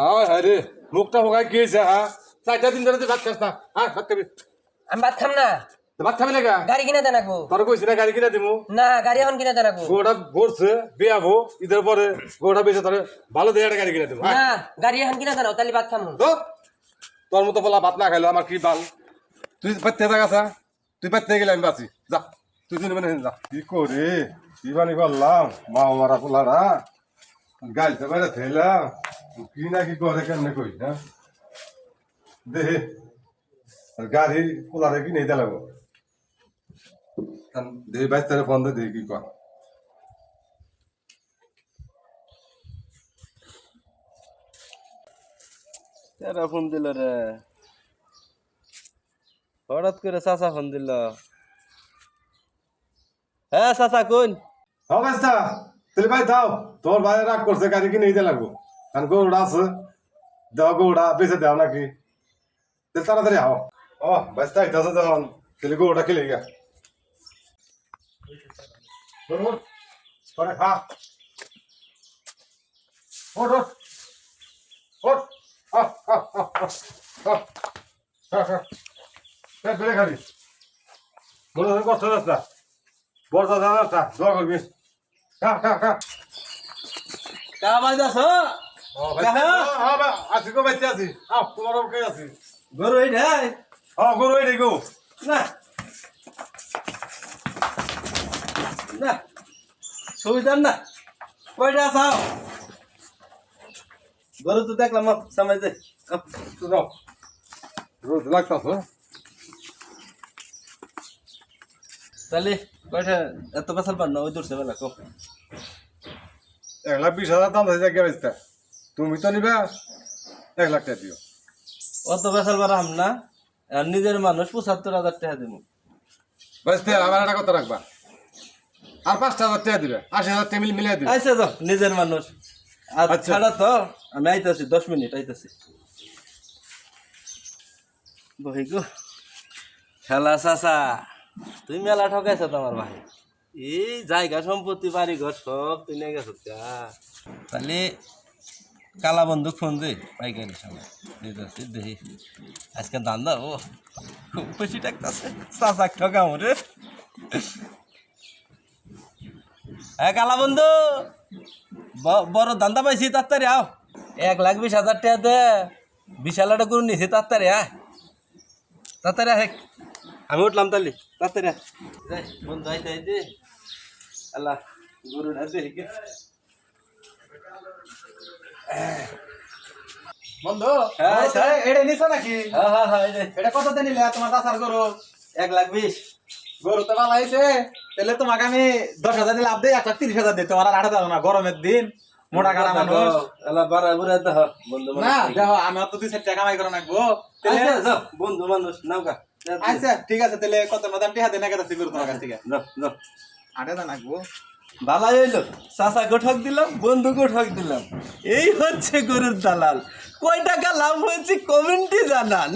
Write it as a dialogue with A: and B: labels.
A: হ্যাঁ হ্যাঁ রে মুখটা হোগায় কি হয়েছে হ্যাঁ? চারটা দিন ধরে তুই ভাত খাস না। হ্যাঁ ভাত খাবি।
B: আমি ভাত খাম না।
A: তো ভাত খাবি না
B: গাড়ি কিনে দেন আগবো
A: তোর কইছি না গাড়ি কিনা দিমু?
B: না গাড়ি এখন কিনে দেন আগবো
A: গোটা ভরছে বিয়াবো ঈদের পরে গোটা বেঁচে তোর ভালো দিয়ে গাড়ি কিনে দেবো হ্যাঁ
B: না গাড়ি এখন কিনে দেন তাহলে ভাত খামু।
A: তো তোর মতো বলা ভাত না খাইলো আমার কি বাল? তুই পাইতে থাকা তুই পাইতে গেলে আমি বাঁচি। যা তুই তুই মানে যা। কি করে? কি বানি করলাম মা মারা পোলারা গাইতে বাইরে থেলাম কি না কি করে কেমনে কই না দে আর গাড়ি পোলারে কি নেই দিলাম দে বাইতে বন্ধ দে কি কর
C: কেরা ফোন দিল রে হঠাৎ করে চাচা ফোন দিল হ্যাঁ চাচা কোন
A: হ্যাঁ বাইস্তা তাহলে ভাই দাও তোর ভাই রাগ করছে গাড়ি কি নেই লাগবো কারণ গরুটা আছে দেওয়া গরুটা বেঁচে দেও নাকি তাড়াতাড়ি আও ও বাইস্তা আইতাছে যখন তাহলে গরুটা খেলে গা পরে খা ওঠ ওঠ ওঠ খা, খা। ভরে খাবি মনে হয় কষ্ট রাস্তা বর্ষা রাস্তা দোয়া করবি খা খা খা
C: কা বাজ আছ
A: আছি গো বাইতে আছি। আহ তোমার কে আছি?
C: গরু এই ঢাই
A: হ্যাঁ গরু এই গো।
C: না। না। সুবিধার না। কয়টা আসাও গরু তো দেখলাম সময় দে।
A: রোজ লাগতাছ।
C: তাহলে কয়টা এত পেছাল পার না ওই দূরছে বেলা কো
A: এক লাখ বিশ হাজার দাম জায়গা বেচতে তুমি তো নিবা এক লাখ টাকা দিও।
C: অত পার আম না আর নিজের মানুষ পঁচাত্তর হাজার টাকা দিব
A: বেচতে আমার একটা কথা রাখবা? আর পাঁচটা হাজার টাকা দিবে আশি হাজার টাকা মিল মিলিয়ে দিবে।
C: আইসা তো নিজের মানুষ। আর
A: আচ্ছা।
C: ছাড়া তো আমি আইতাছি দশ মিনিট আইতাছি। বহি গো। খেলা চাচা তুই মেলা ঠকাইছ তোমার ভাই। এই জায়গা সম্পত্তি বাড়ি ঘর সব তুই নিয়ে গেছ তাহলে কালা বন্ধু ফোন দে পাইকারি সময় দেখি। আজকে দান দাও খুব খুশি টাকতেছে চাচা ঠকাম রে। হ্যাঁ কালা বন্ধু বড় দান্দা পাইছি তাড়াতাড়ি আও। এক লাখ বিশ হাজার টাকা দে। বিশাল একটা গরু নিছি তাড়াতাড়ি আয়। তাড়াতাড়ি আয় আমি উঠলাম তালি আয়। যাই, বন্ধু আইতে আইতে আল্লাহ গরুটা দেখে।
D: বন্ধু
C: হ্যাঁ,
D: এটা নিছো নাকি?
C: হ্যাঁ হ্যাঁ
D: এটা কত দিন নিলে? তোমার চাষার গরু?
C: এক লাখ বিশ।
D: গরু তো ভালো হয়েছে। তাহলে তোমাকে আমি দশ হাজার দিলে লাভ দিই এক লাখ তিরিশ হাজার দিই। তোমার আর আট হাজার না গরমের দিন। মোটা কাটা মানুষ।
C: আল্লাহ বাড়া বুড়া দেহ বন্ধু
D: না দেখো আমি তো দুই চার টাকা কামাই করে নাকবো।
C: আচ্ছা, বন্ধু মানুষ নাও
D: আচ্ছা ঠিক আছে তাহলে কত মতো টিহা দিন গেছে গরু তোমার কাছ থেকে। আট হাজার নাকবো
C: ভালাই হইল চাচাকে গোঠক দিলাম বন্ধুকে গোঠক দিলাম। এই হচ্ছে গরুর দালাল। কয় টাকা লাভ হয়েছে কমেন্টে জানান।